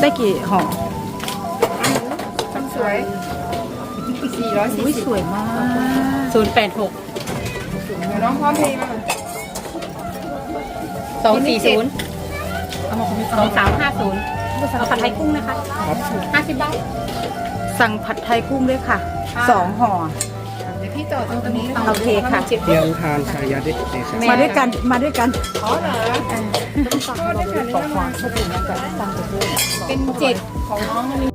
ได้กี่ห่อทำสวยสี่ร้อยสี่อุ้ยสิบสวยมากศูนย์แปดหกเดี๋ยวน้องพร้อมเพย์มาก่อนสองสี่ศูนย์เอามาคุณพี่สองสามห้าศูนย์เอาผัดไทยกุ้งนะคะห้าสิบบาทสั่งผัดไทยกุ้งด้วยค่ะสองห่อเดี๋ยวพี่ต่อตรงนี้โอเคค่ะเตรียมทานชายาเด็กเด็กมาด้วยกันมาด้วยกันอ๋อเหรอก็ได้ค่ะนี่มา เป็นเจ็ดของน้องอันนี้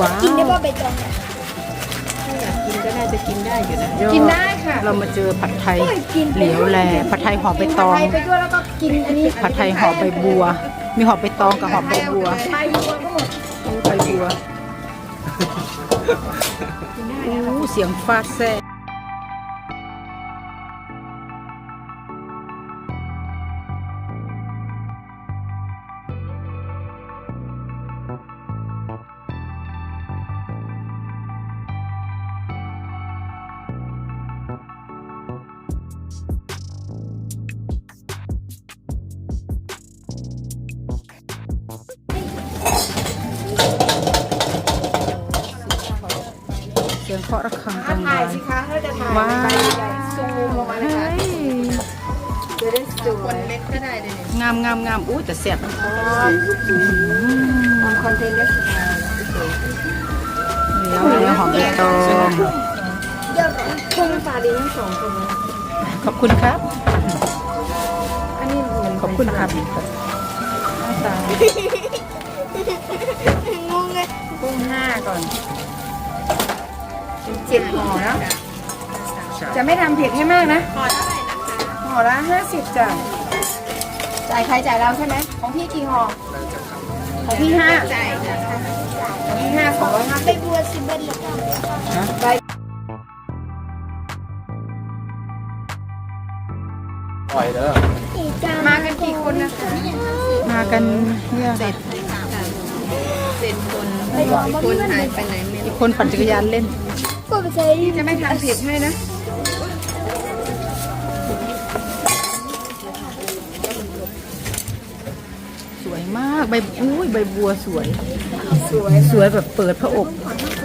ว้าวกินได้ป่ะใบตองกินก็น่าจะกินได้อยู่นะกินได้ค่ะ เรามาเจอผัดไทยเหลียวแลผัดไทยห่อใบตองไปไปด้วยแล้วก็กินอันนี้ผัดไทยห่อใบบัว มีห่อใบตองกับห่อใบบัวไปบัวก็หมดใบบัว อู้เสียาะระฆังกถ้าลางถ่าวัยสิคะถ้าจะถ่ายว้าไปใหญ่ซูมลงมาเลยค่ะเฮ้ยจะได้สวยเล็กก็ได้เลย งามงามงามอู้ยแต่แซ่บทำคอนเทนต์ได้เหลียวแลหอมใบตองพุ่งตาดีทั้งสองคนเลยขอบคุณครับ อันนี้เหมือนขอบคุณครับหน้าตา งงเลยพุ่งห้าก่อน เป็นเจ็ดห่อเนอะจะไม่ทำเผ็ดให้มากนะห่อเท่าไหร่นะคะห่อละห้าสิบจ้ะจ่ายใครจ่ายเราใช่ไหมของพี่กี่ห่อของพี่ห้าจ่ายของพี่ห้าสองร้อยห้าใบบัวสิบบาทหรือเปล่าปล่อยเด้ออีจานมากันกี่คนนะคะ มากันเนี่ยค่ะใบตองคนหายไปไหนอีกคนปั่นจักรยานเล่น ก็ไปใช้จะไม่ทำเผ็ดให้นะสวยมากใบอุ้ยใบบัวสวย สวย สวยแบบเปิดพระอก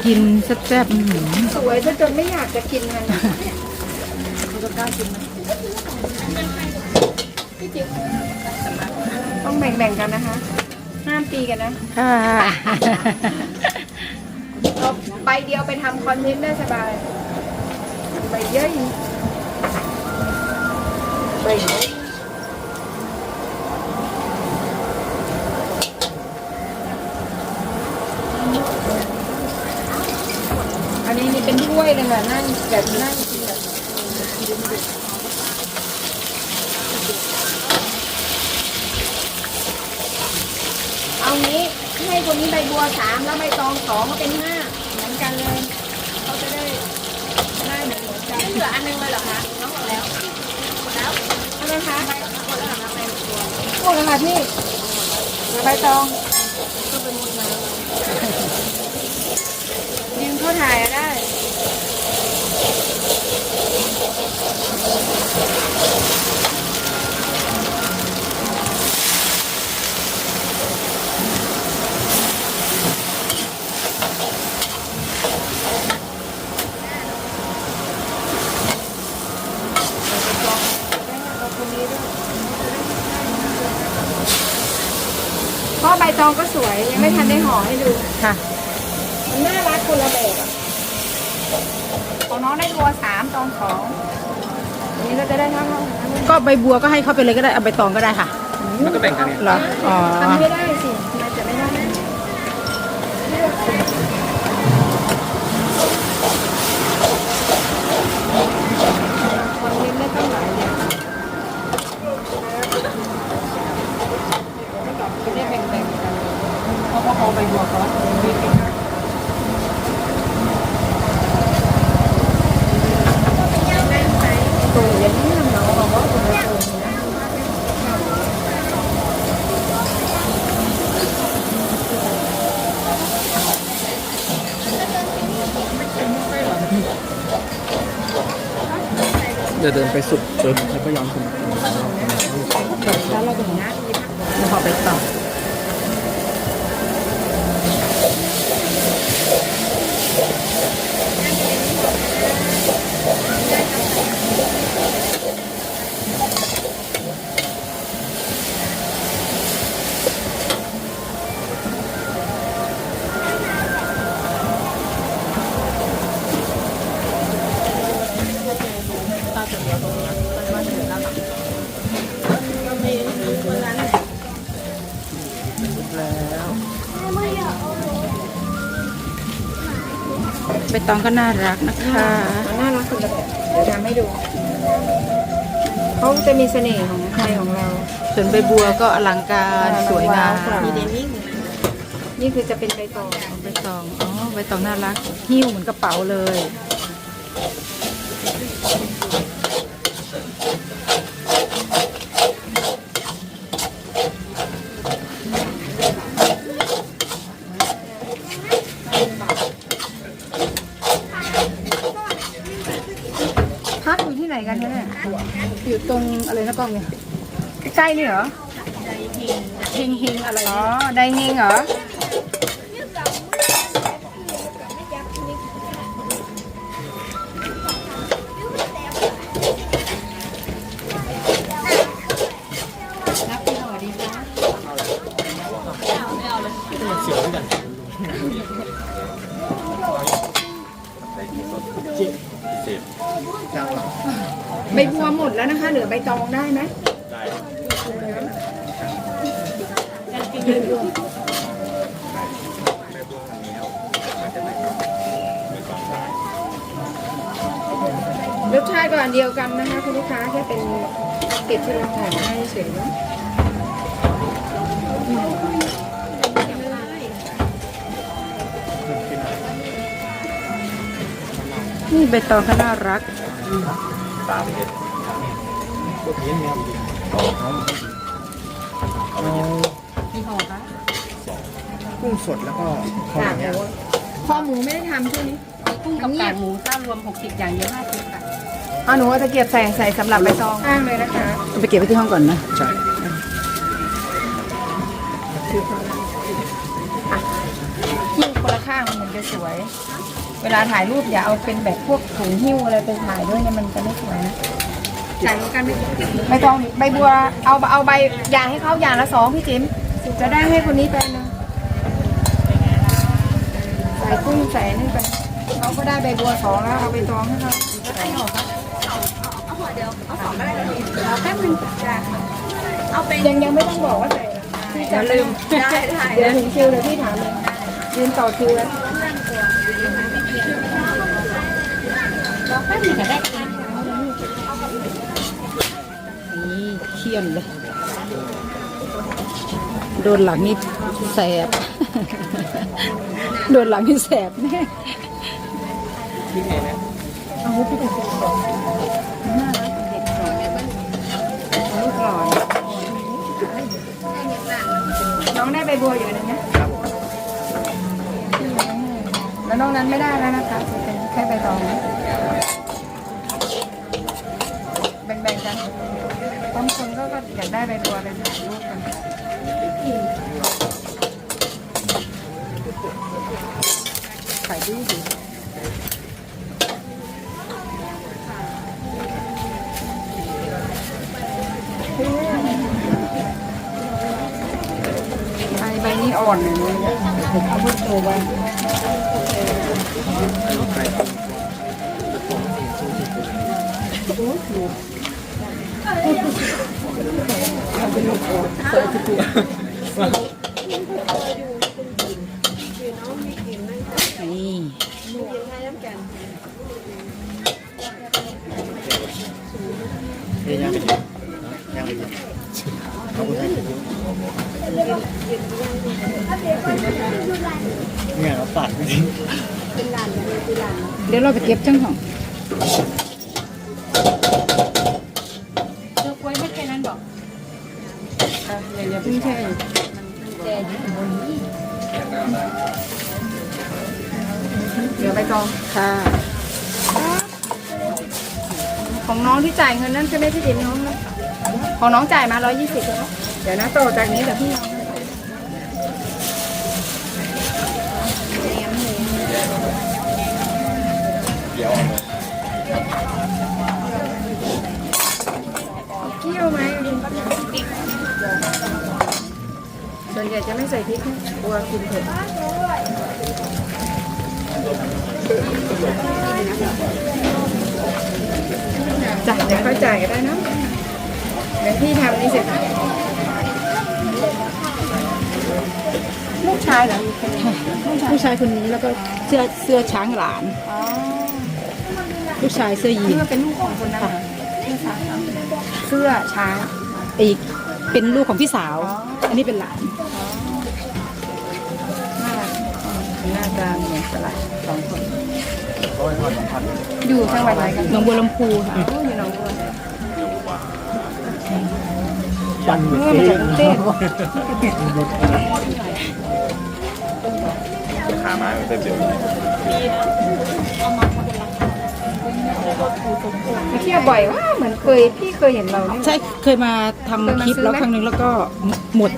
กินแซ่บๆอื้อหือสวยจนจนไม่อยากจะกินมันต้องแบ่งๆกันนะคะ ห้ามตีกันนะ ค่ะ เราใบเดียวไปทำคอนเทนต์ได้สบายใบเยอะอีกใบเยอะอันนี้นี่เป็นถ้วยเลยค่ะนั่งแบบนั่งกินแบบเอางี้ให้คนนี้ใบบัวสามแล้วใบตองสองก็เป็นห้า พูดเลยค่ะพี่ใบตองยืมเขาถ่ายอะได้ เพราะใบตองก็สวย ยังไม่ทันได้ห่อให้ดู ค่ะ มันน่ารักคนละแบบอะของน้องได้บัวสามตองสองอันนี้เราจะได้เท่าเท่า กันก็ใบบัวก็ให้เขาไปเลยก็ได้เอาใบตองก็ได้ค่ะมันก็แบ่งกันเนี่ยเหรออ๋อทำไม่ได้สิทำไมจะไม่ได้คอนเทนต์ได้ตั้งหลายอย่างจะได้แบ่งๆกันเขาก็เอาใบบัวเขาตัวอย่างนี้ เดี๋ยวเดินไปสุดเดินแล้วก็ย้อนกลับมาแล้วเราถึงนะเราขอไปต่อ ตองก็น่ารักนะคะมันน่ารักคนละแบบเดี๋ยวทำให้ดู เขาจะมีเสน่ห์ของไทยของเรา ส่วนใบบัวก็อลังการสวยงามมีเดมิ่งนี่คือจะเป็นใบตองใบตอง อ๋อ ใบตองน่ารัก หิ้วเหมือนกระเป๋าเลย พักอยู่ที่ไหนกันคะเนี่ย อยู่ตรงอะไรนะกล้องเนี่ยใกล้ๆนี่เหรอเฮงเฮงๆอะไร อ๋อ ไดเฮงเหรอ ใบบัวหมดแล้วนะคะ เหลือใบตองได้ไหมรสชาติก็อันเดียวกันนะคะ คุณลูกค้าแค่เป็นเก็บที่เราถ่ายมาให้เฉย นี่ใบตองก็น่ารักเอากุ้งสดแล้วก็ข้าวกากเหนีหยวมูข้อหมูไม่ได้ทำใช่ไหมกุ้งกับกากหมูข้ารวม 60 อย่างเดียว50ค่ะเอาหนูเอาตะเกียบใส่ใส่สำหรับใบตองข้างเลยนะคะไปเก็บไว้ที่ห้องก่อนนะใช่หิ้วคนละข้างมันจะสวย เวลาถ่ายรูปอย่าเอาเป็นแบบพวกถุงหิ้วอะไรไปถ่ายด้วยเนี่ยมันจะไม่สวยนะจ่ายรวมกันใบตองใบบัวเอาเอาใบยางให้เขาอย่างละสองพี่จิมจะได้ให้คนนี้ไปหนึงใส่กุ้งใส่นี่ไปเขาก็ได้ใบบัวสองแล้วเอาใบตองให้เขายังยังไม่ต้องบอกว่าใส่พี่จะลืมได้ได้เดี๋ยวถึงคิวเดี๋ยวพี่ถามเลยยืนต่อคิวแล้ว นี่เขี้ยนเลย โดนหลังนี่แสบ โดนหลังนี่แสบแน่ลูกหล่อน้องได้ใบบัวอยู่นะเนี่ยแล้วนอกนั้นไม่ได้แล้วนะคะเป็นแค่ใบตองนะ อยากได้ใบบัวไปถ่ายรูปกันถ่ายรูปดิใบใบนี้อ่อนเลยเนี่ยเอาพุทโตไว้โห นี่เฮ้ยย่างไปดิย่างไปดิเอาไปดิเนี่ยเราตัดไปดิเดี๋ยวเราไปเก็บจังของ อย่าอย่เพิ่งแช่เหลือใบตองค่ะ ของน้องที่จ่ายเงินนั่นใช่ไหมพี่ดินน้องนะของน้องจ่ายมา 120ยยี่สิบเดี๋ยวนะโตจากนี้เดี๋ยวพี่น้อง ส่วนใหญ่จะไม่ใส่พริกนะกลัวกินเผ็ดจ่ายเดี๋ยวค่อยจ่ายก็ได้เนอะเดี๋ยวพี่ทำนี่เสร็จลูกชายเหรอผู้ชายคนนี้แล้วก็เสื้อเสื้อช้างหลานอ๋อลูกชายเสื้อยีนี่นก็เป็นลูกของคนนั้นเหรอเสื้อช้างอีกเป็นลูกของพี่สาว อันนี้เป็นหลาน ตาเหมือนสลัดสองคนอยู่จังหวัดไหนกันหนองบัวลำพูค่ะโอ้อยู่หนองบัวจันทร์เมื่อมาจากกรุงเทพขามาเต็มเดียวไปเที่ยวบ่อยว่าเหมือนเคยพี่เคยเห็นเราเนี่ยใช่เคยมาทำคลิปเคยมาซื้อไหมแล้วครั้งหนึ่งแล้วก็หมด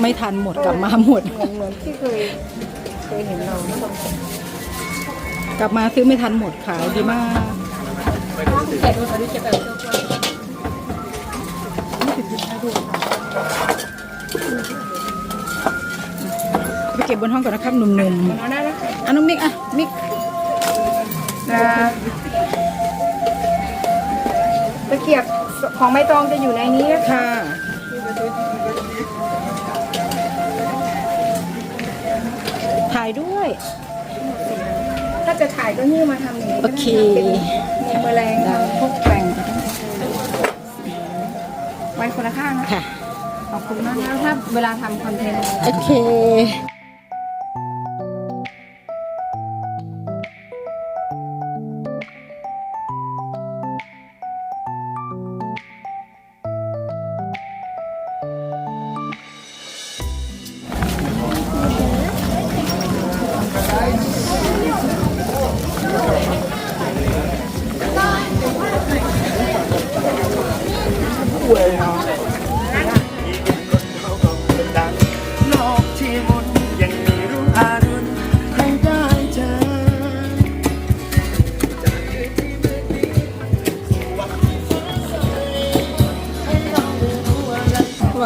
ไม่ทันหมดกลับมาหมดเหมือนเหมือนที่เคยเคยเห็นเราเมื่อตอน กลับมาซื้อไม่ทันหมดขายดีมากไปเก็บบนห้องก่อนนะครับหนุ่มเอาได้แล้วๆอะน้องมิกอะมิกนะตะเกียบของใบตองจะอยู่ในนี้นะคะ จะถ่ายก็หิ้วมาทำอย่างนี้โอเคเป็นแมลงพวกแปลงไว้คนละข้างนะค่ะ ขอบคุณมากนะถ้าเวลาทำคอนเทนต์ โอเค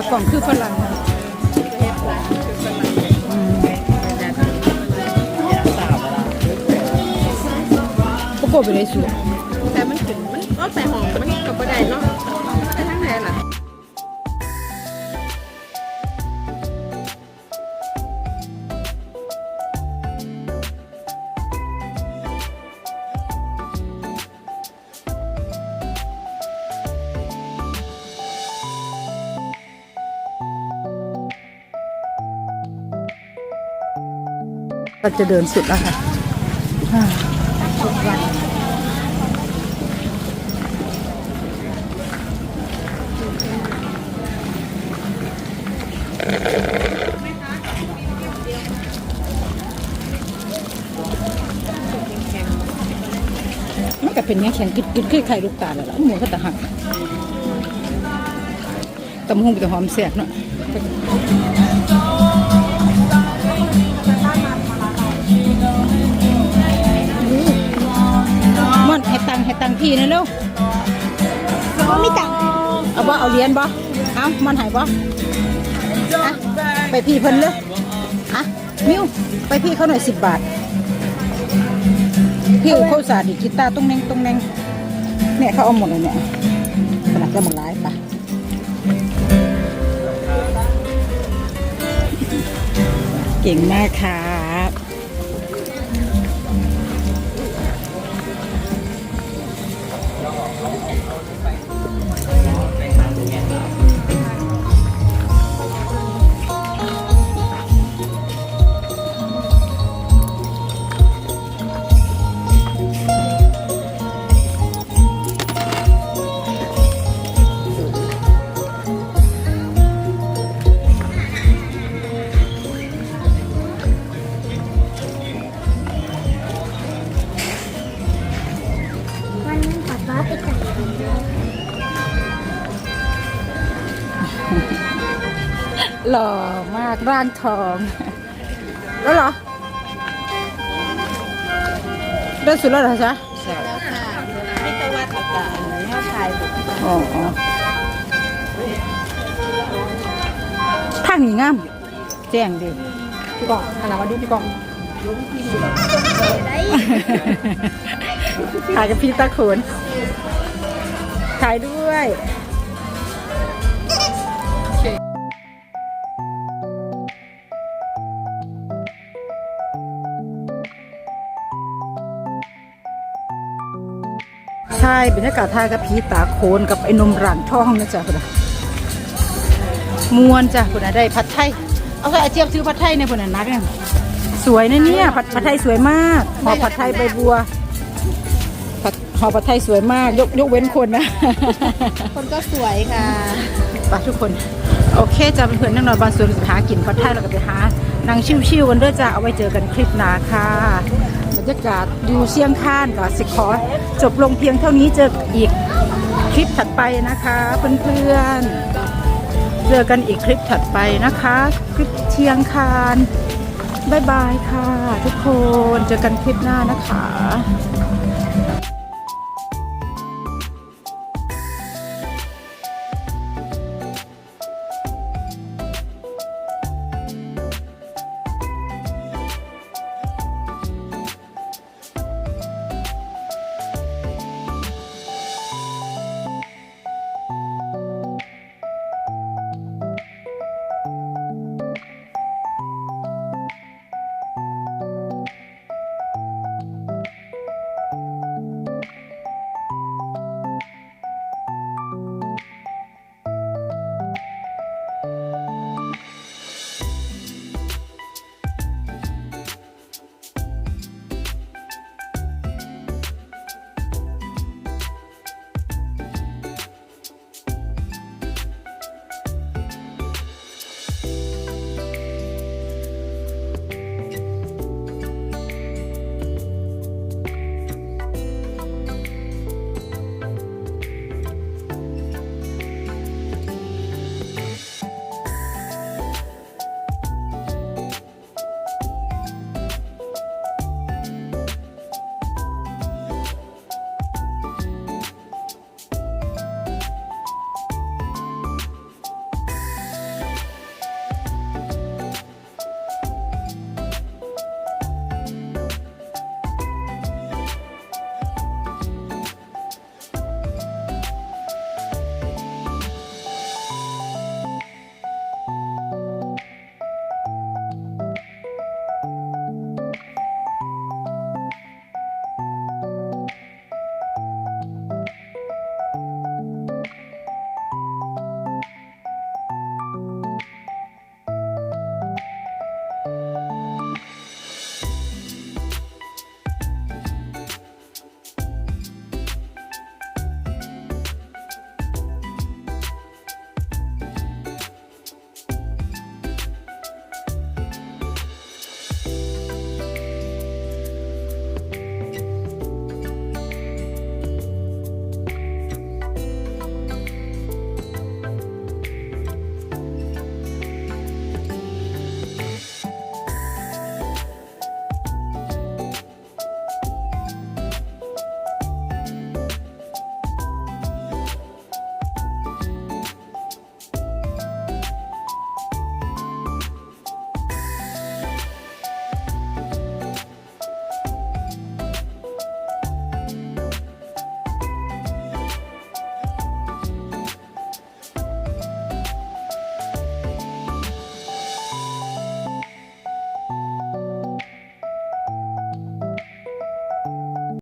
ากล่องคือฝรั่งโกโก้ไปเลยสวยแต่มันถึงมันก็ใส่หอมมันกับกระไดเนาะ เราจะเดินสุดแล้วค่ะมันก็เป็นเนี้ยแข็งกึดกึดคือไข่ลูกตาลแหละหมูก็ตะหักตำหงกับหอมแสบเนาะ ตังค์ให้ตังค์พี่นะเร็วไม่ตังเอาบ่เอาเหรียญบ่เอาม่อนหายบ่อะไปพี่เพิ่นเลยอะมิวไปพี่เขาหน่อยสิบบาทพี่เขาสาดิกีตาร์ตรงแนงตรงแนงเนี่ยเขาเอาหมดเลยเนี่ยขนาดจะหมดร้ายปะเก่งมากครั ร่างทอง แล้วเหรอได้สุดแล้วเหรอจ๊ะให้ตะวัดอากาศให้ชายอ๋ออ๋อทางนี้งาม แจ้งดิพี่กองหันหลังมาดูพี่กองถ่ายกับพี่ตาโขนถ่ายด้วย ใช่บรรยากาศทายกับพีตาโคนกับไอ้นมรังทองนะจ๊ะพุ่นน่ะมวนจ้ะพุ่นน่ะได้ผัดไทยเอาใส่อาเจียบซื้อผัดไทยในพุ่นน่ะนักเนี่ยสวยนะเนี่ยผัดผัดไทยสวยมากห่อผัดไทยใบบัวผัดห่อผัดไทยสวยมาก ยกยกเว้นคนนะ คนก็สวยค่ะไปทุกคน โอเคจ้ะเพื่อนๆนั่งนอนบ้านสวนหากินผัดไทยแล้วก็ไปหานั่งชิวๆกันเด้อจ้ะเอาไว้เจอกันคลิปหน้าค่ะ บรรยากาศดูเชียงคานก็สิขอ จบลงเพียงเท่านี้เจออีกคลิปถัดไปนะคะเพื่อนๆเจอกันอีกคลิปถัดไปนะคะ คลิปเชียงคานบายบายค่ะ ทุกคนเจอกันคลิปหน้านะคะ